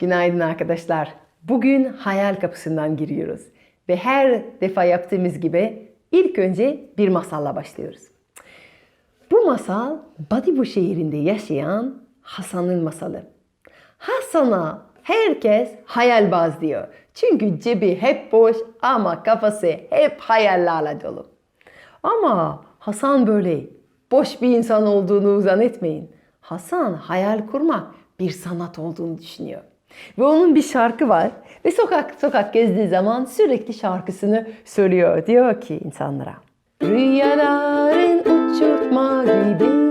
Günaydın arkadaşlar. Bugün hayal kapısından giriyoruz. Ve her defa yaptığımız gibi ilk önce bir masalla başlıyoruz. Bu masal Badibu şehrinde yaşayan Hasan'ın masalı. Hasan'a herkes hayalbaz diyor. Çünkü cebi hep boş ama kafası hep hayallerle dolu. Ama Hasan böyle boş bir insan olduğunu zannetmeyin. Hasan hayal kurmak bir sanat olduğunu düşünüyor. Ve onun bir şarkı var ve sokak sokak gezdiği zaman sürekli şarkısını söylüyor. Diyor ki insanlara. Rüyaların uçurtma gibi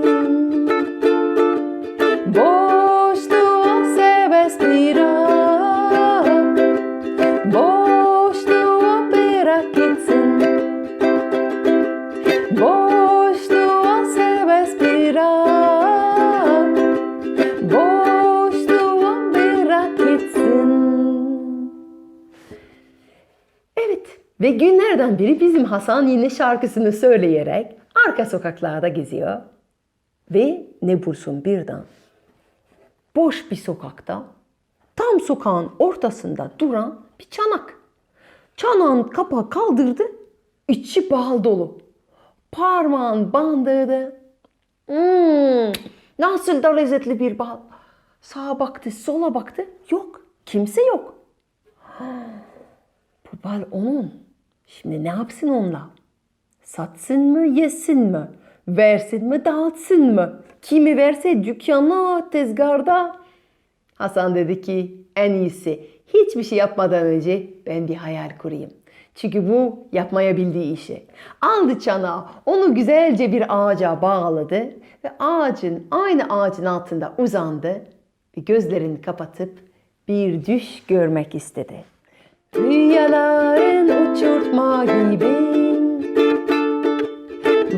ve günlerden biri bizim Hasan yine şarkısını söyleyerek arka sokaklarda geziyor. Ve ne bulsun birden boş bir sokakta tam sokağın ortasında duran bir çanak. Çanağın kapağı kaldırdı, içi bal dolu. Parmağın bandırdı. Hmm, nasıl da lezzetli bir bal. Sağa baktı, sola baktı. Yok, kimse yok. Bu bal onun. Şimdi ne yapsın onunla? Satsın mı, yesin mi? Versin mi, dağıtsın mı? Kimi verse dükkana, tezgarda. Hasan dedi ki en iyisi hiçbir şey yapmadan önce ben bir hayal kurayım. Çünkü bu yapmaya bildiği işi. Aldı çanağı, onu güzelce bir ağaca bağladı ve ağacın aynı ağacın altında uzandı ve gözlerini kapatıp bir düş görmek istedi. Rüyaların uçurtma gibi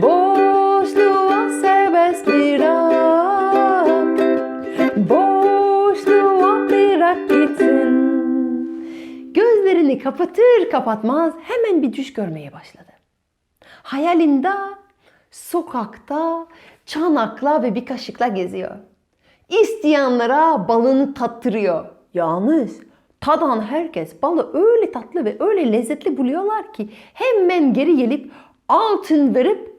Boşluğa serbest bırak Boşluğa bırak gitsin Gözlerini kapatır kapatmaz hemen bir düş görmeye başladı. Hayalinde sokakta çanakla ve bir kaşıkla geziyor. İsteyenlere balını tattırıyor. Yalnız tadan herkes balı öyle tatlı ve öyle lezzetli buluyorlar ki hemen geri gelip altın verip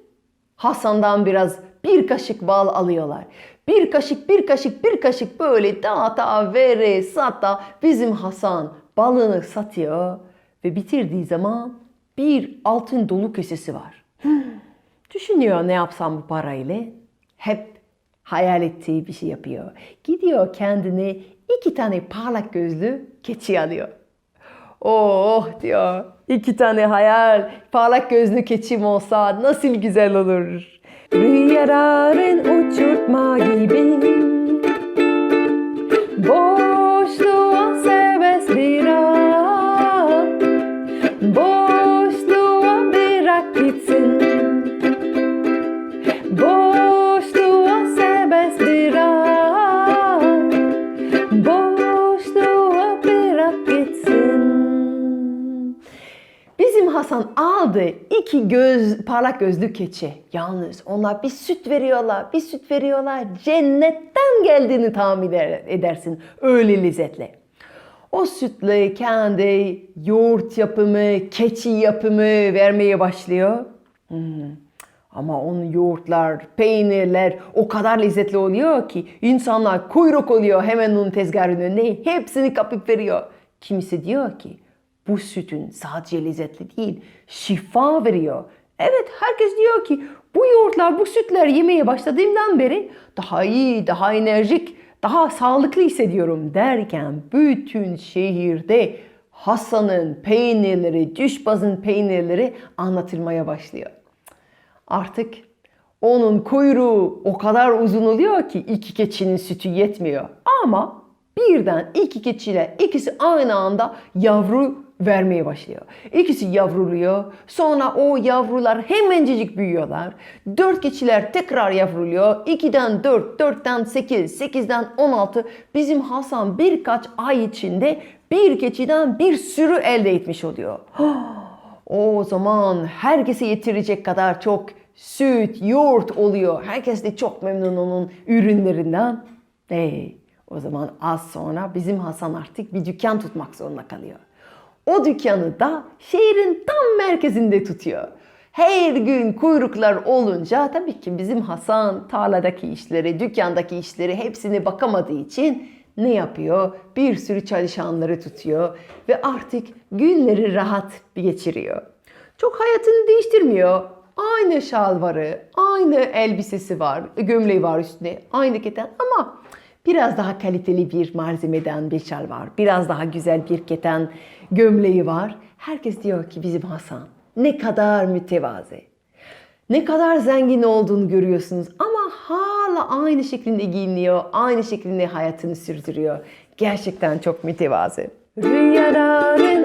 Hasan'dan biraz bir kaşık bal alıyorlar. Bir kaşık, bir kaşık, bir kaşık böyle dağıta, vere, sata bizim Hasan balını satıyor ve bitirdiği zaman bir altın dolu kesesi var. Hmm, Düşünüyor ne yapsam bu parayla? Hep hayal ettiği bir şey yapıyor. Gidiyor kendine iki tane parlak gözlü keçi alıyor. Oh diyor. iki tane hayal, parlak gözlü keçim olsa nasıl güzel olur. Rüyaların uçurtma gibi Hasan aldı iki göz parlak gözlü keçi. Yalnız onlar bir süt veriyorlar, bir süt veriyorlar. Cennetten geldiğini tahmin eder- edersin. Öyle lezzetli. O sütle kendi yoğurt yapımı, keçi yapımı vermeye başlıyor. Hmm. Ama onun yoğurtlar, peynirler o kadar lezzetli oluyor ki insanlar kuyruk oluyor hemen onun tezgahının önüne. Hepsini kapıp veriyor. Kimisi diyor ki bu sütün sadece lezzetli değil, şifa veriyor. Evet herkes diyor ki bu yoğurtlar, bu sütler yemeye başladığımdan beri daha iyi, daha enerjik, daha sağlıklı hissediyorum derken bütün şehirde Hasan'ın peynirleri, düşbazın peynirleri anlatılmaya başlıyor. Artık onun kuyruğu o kadar uzun oluyor ki iki keçinin sütü yetmiyor. Ama birden iki keçiyle ikisi aynı anda yavru vermeye başlıyor. İkisi yavruluyor. Sonra o yavrular hemencecik büyüyorlar. Dört keçiler tekrar yavruluyor. 2'den 4, 4'ten 8, 8'den 16. Bizim Hasan birkaç ay içinde bir keçiden bir sürü elde etmiş oluyor. O zaman herkese yetirecek kadar çok süt, yoğurt oluyor. Herkes de çok memnun onun ürünlerinden. Hey, O zaman az sonra bizim Hasan artık bir dükkan tutmak zorunda kalıyor. O dükkanı da şehrin tam merkezinde tutuyor. Her gün kuyruklar olunca tabii ki bizim Hasan tarladaki işleri, dükkandaki işleri hepsine bakamadığı için ne yapıyor? Bir sürü çalışanları tutuyor ve artık günleri rahat geçiriyor. Çok hayatını değiştirmiyor. Aynı şalvarı, aynı elbisesi var, gömleği var üstünde, aynı keten ama biraz daha kaliteli bir malzemeden bir şal var. Biraz daha güzel bir keten gömleği var. Herkes diyor ki bizim Hasan ne kadar mütevazı. Ne kadar zengin olduğunu görüyorsunuz ama hala aynı şekilde giyiniyor, aynı şekilde hayatını sürdürüyor. Gerçekten çok mütevazı. Rüyaların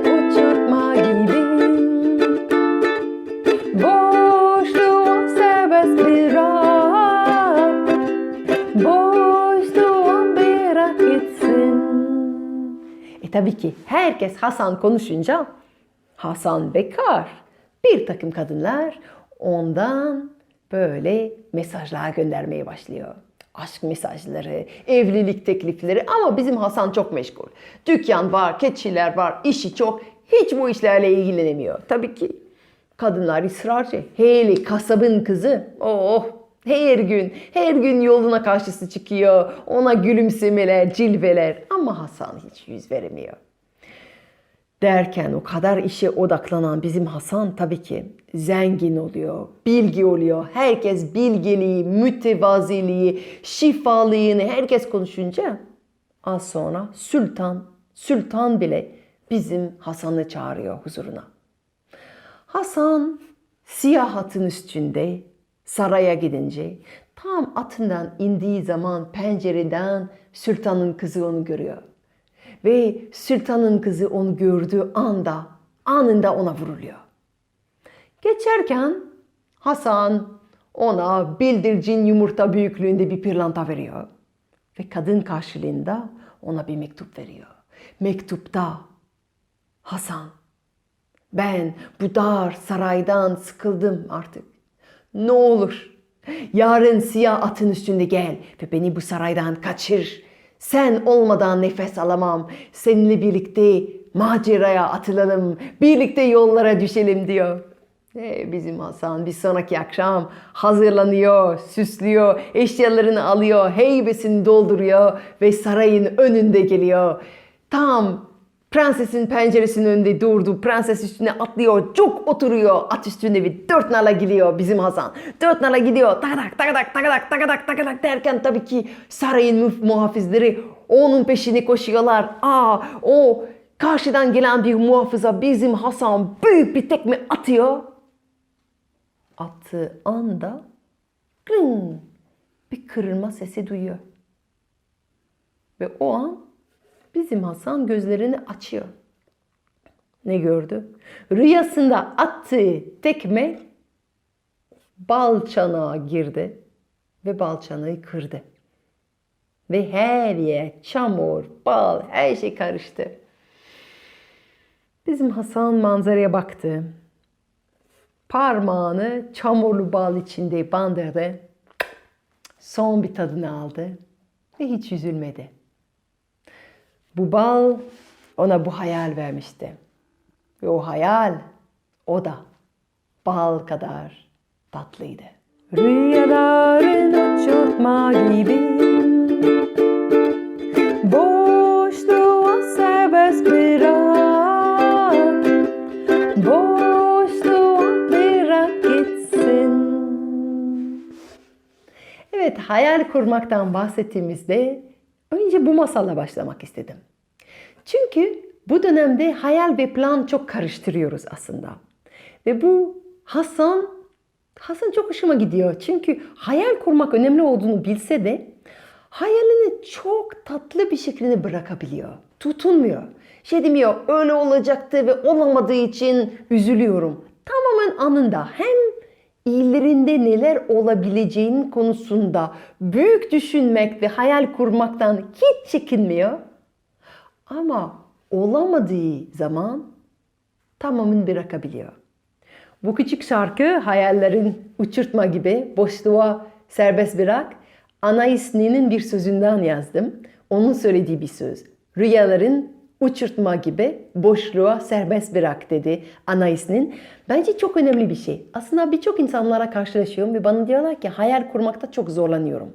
E tabii ki herkes Hasan konuşunca Hasan bekar. Bir takım kadınlar ondan böyle mesajlar göndermeye başlıyor. Aşk mesajları, evlilik teklifleri ama bizim Hasan çok meşgul. Dükkan var, keçiler var, işi çok. Hiç bu işlerle ilgilenemiyor. Tabii ki kadınlar ısrarcı. Hele kasabın kızı. Oh her gün, her gün yoluna karşısı çıkıyor. Ona gülümsemeler, cilveler ama Hasan hiç yüz veremiyor derken o kadar işe odaklanan bizim Hasan tabii ki zengin oluyor, bilgi oluyor. Herkes bilgeliği, mütevaziliği, şifalığını herkes konuşunca az sonra sultan, sultan bile bizim Hasan'ı çağırıyor huzuruna. Hasan siyah atın üstünde saraya gidince tam atından indiği zaman pencereden sultanın kızı onu görüyor. Ve sultanın kızı onu gördüğü anda anında ona vuruluyor. Geçerken Hasan ona bildircin yumurta büyüklüğünde bir pırlanta veriyor. Ve kadın karşılığında ona bir mektup veriyor. Mektupta Hasan ben bu dar saraydan sıkıldım artık. Ne olur yarın siyah atın üstünde gel ve beni bu saraydan kaçır. Sen olmadan nefes alamam. Seninle birlikte maceraya atılalım. Birlikte yollara düşelim diyor. E, bizim Hasan bir sonraki akşam hazırlanıyor, süslüyor, eşyalarını alıyor, heybesini dolduruyor ve sarayın önünde geliyor. Tam prensesin penceresinin önünde durdu. Prenses üstüne atlıyor, çok oturuyor at üstünde ve dört nala gidiyor bizim Hasan. Dört nala gidiyor, takadak takadak takadak takadak takadak derken tabii ki sarayın mu- muhafizleri onun peşine koşuyorlar. Aa o karşıdan gelen bir muhafıza bizim Hasan büyük bir tekme atıyor. Attığı anda kling, bir kırılma sesi duyuyor. Ve o an bizim Hasan gözlerini açıyor. Ne gördü? Rüyasında attığı tekme bal çanağa girdi ve bal çanağı kırdı. Ve her yer çamur, bal, her şey karıştı. Bizim Hasan manzaraya baktı. Parmağını çamurlu bal içinde bandırdı. Son bir tadını aldı ve hiç üzülmedi. Bu bal ona bu hayal vermişti. Ve o hayal o da bal kadar tatlıydı. Rüyaların uçurtma gibi Boşluğa serbest bırak Boşluğa bırak gitsin Evet, hayal kurmaktan bahsettiğimizde önce bu masalla başlamak istedim. Çünkü bu dönemde hayal ve plan çok karıştırıyoruz aslında. Ve bu Hasan, Hasan çok hoşuma gidiyor. Çünkü hayal kurmak önemli olduğunu bilse de hayalini çok tatlı bir şekilde bırakabiliyor. Tutunmuyor. Şey demiyor, öyle olacaktı ve olamadığı için üzülüyorum. Tamamen anında hem iyilerinde neler olabileceğinin konusunda büyük düşünmek ve hayal kurmaktan hiç çekinmiyor. Ama olamadığı zaman tamamen bırakabiliyor. Bu küçük şarkı hayallerin uçurtma gibi boşluğa serbest bırak. Anais Nin'in bir sözünden yazdım. Onun söylediği bir söz. Rüyaların uçurtma gibi boşluğa serbest bırak dedi anaisinin. Bence çok önemli bir şey. Aslında birçok insanlara karşılaşıyorum ve bana diyorlar ki hayal kurmakta çok zorlanıyorum.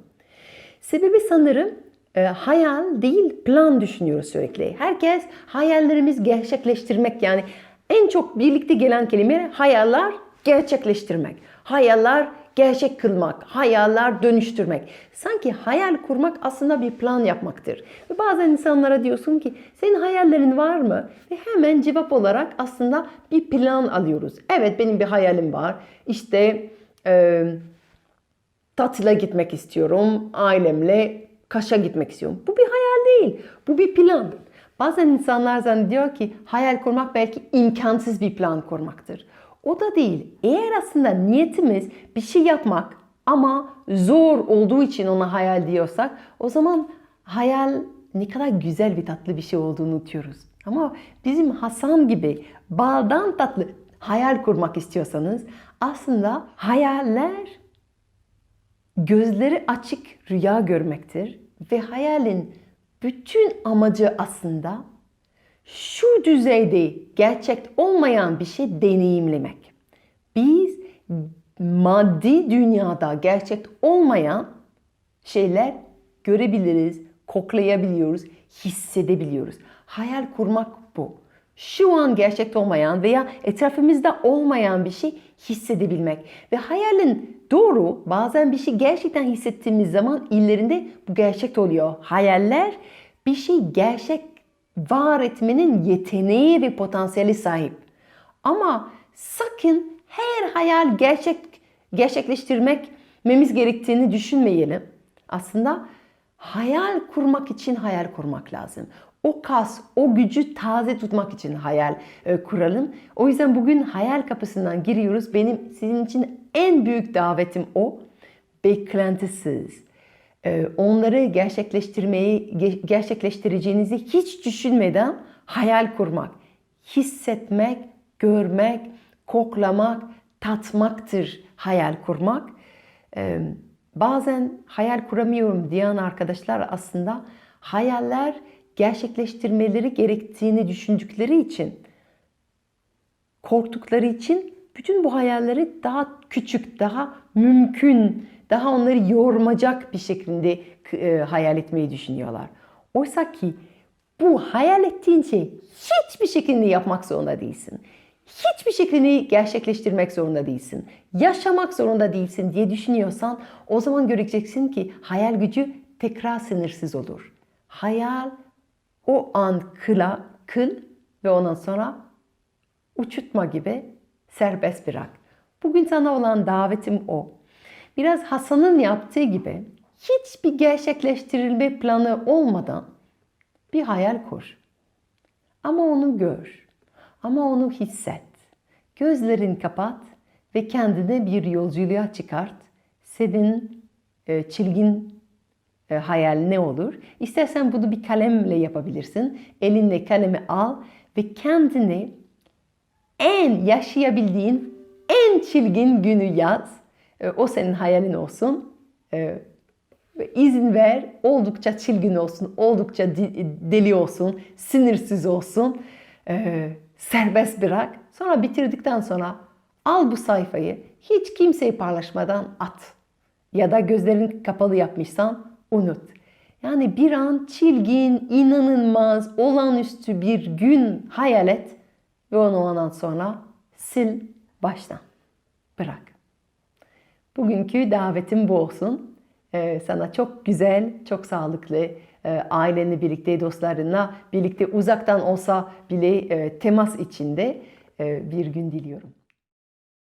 Sebebi sanırım e, hayal değil plan düşünüyoruz sürekli. Herkes hayallerimiz gerçekleştirmek yani en çok birlikte gelen kelime hayaller gerçekleştirmek. Hayaller gerçek kılmak, hayaller dönüştürmek. Sanki hayal kurmak aslında bir plan yapmaktır. Ve bazen insanlara diyorsun ki senin hayallerin var mı? Ve hemen cevap olarak aslında bir plan alıyoruz. Evet benim bir hayalim var. İşte e, tatile gitmek istiyorum. Ailemle Kaş'a gitmek istiyorum. Bu bir hayal değil. Bu bir plan. Bazen insanlar zannediyor ki hayal kurmak belki imkansız bir plan kurmaktır. O da değil. Eğer aslında niyetimiz bir şey yapmak ama zor olduğu için ona hayal diyorsak o zaman hayal ne kadar güzel ve tatlı bir şey olduğunu unutuyoruz. Ama bizim Hasan gibi baldan tatlı hayal kurmak istiyorsanız aslında hayaller gözleri açık rüya görmektir ve hayalin bütün amacı aslında şu düzeyde gerçek olmayan bir şey deneyimlemek. Biz maddi dünyada gerçek olmayan şeyler görebiliriz, koklayabiliyoruz, hissedebiliyoruz. Hayal kurmak bu. Şu an gerçekte olmayan veya etrafımızda olmayan bir şey hissedebilmek. Ve hayalin doğru bazen bir şey gerçekten hissettiğimiz zaman illerinde bu gerçek oluyor. Hayaller bir şey gerçek var etmenin yeteneği ve potansiyeli sahip. Ama sakın her hayal gerçek gerçekleştirmemiz gerektiğini düşünmeyelim. Aslında hayal kurmak için hayal kurmak lazım. O kas, o gücü taze tutmak için hayal e, kuralım. O yüzden bugün hayal kapısından giriyoruz. Benim sizin için en büyük davetim o. Beklentisiz. E, onları gerçekleştirmeyi, gerçekleştireceğinizi hiç düşünmeden hayal kurmak. Hissetmek, görmek, koklamak, tatmaktır hayal kurmak. E, bazen hayal kuramıyorum diyen arkadaşlar aslında hayaller gerçekleştirmeleri gerektiğini düşündükleri için, korktukları için bütün bu hayalleri daha küçük, daha mümkün, daha onları yormacak bir şekilde e, hayal etmeyi düşünüyorlar. Oysa ki bu hayal ettiğin şey hiçbir şekilde yapmak zorunda değilsin. Hiçbir şekilde gerçekleştirmek zorunda değilsin. Yaşamak zorunda değilsin diye düşünüyorsan o zaman göreceksin ki hayal gücü tekrar sınırsız olur. Hayal o an kıla, kıl ve ondan sonra uçutma gibi serbest bırak. Bugün sana olan davetim o. Biraz Hasan'ın yaptığı gibi hiçbir gerçekleştirilme planı olmadan bir hayal kur. Ama onu gör. Ama onu hisset. Gözlerini kapat ve kendine bir yolculuğa çıkart. Senin e, çilgin e, hayal ne olur? İstersen bunu bir kalemle yapabilirsin. Elinle kalemi al ve kendini en yaşayabildiğin en çilgin günü yaz. E, o senin hayalin olsun. E, ve izin ver oldukça çilgin olsun, oldukça deli olsun, sinirsiz olsun. E, serbest bırak. Sonra bitirdikten sonra al bu sayfayı hiç kimseyi paylaşmadan at. Ya da gözlerin kapalı yapmışsan unut. Yani bir an çilgin, inanılmaz, olağanüstü bir gün hayal et ve onu ondan sonra sil baştan. Bırak. Bugünkü davetim bu olsun. Ee, sana çok güzel, çok sağlıklı, e, ailenle birlikte, dostlarınla birlikte uzaktan olsa bile e, temas içinde e, bir gün diliyorum.